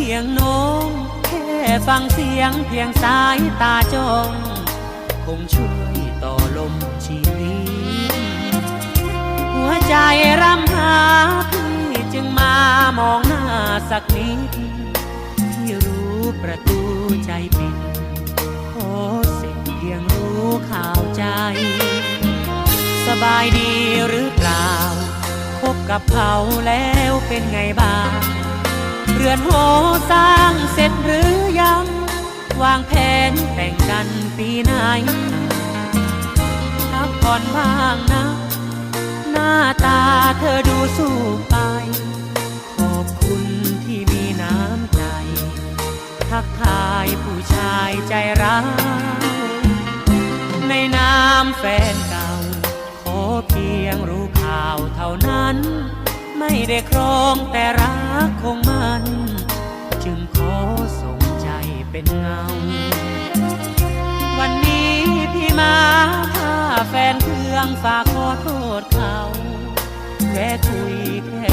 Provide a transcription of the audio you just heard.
คียงน้องแค่ฟังเสียงเพียงสายตาจ้อง คงช่วยต่อลมชีวิต หัวใจรำหาพี่จึงมามองหน้าสักนิดที่รู้ประตูใจปิดโอ้สิ่งเพียงรู้ข่าวใจ สบายดีหรือเปล่า คบกับเขาแล้วเป็นไงบ้าง เรือนหอสร้างเสร็จหรือยัง วางแผนแต่งกันปีไหนพักผ่อนบ้างนะ หน้าตาเธอดูสู้ไป ขอบคุณที่มีน้ำใจ ทักทายผู้ชายใจร้ายในนามแฟนเก่า ขอเพียงรู้ข่าวเท่านั้น ไม่ได้ครองแต่รักคงมั เป็นเงา วันนี้พี่มาพาแฟนเครื่องฝากขอโทษเขาแค่คุยแค่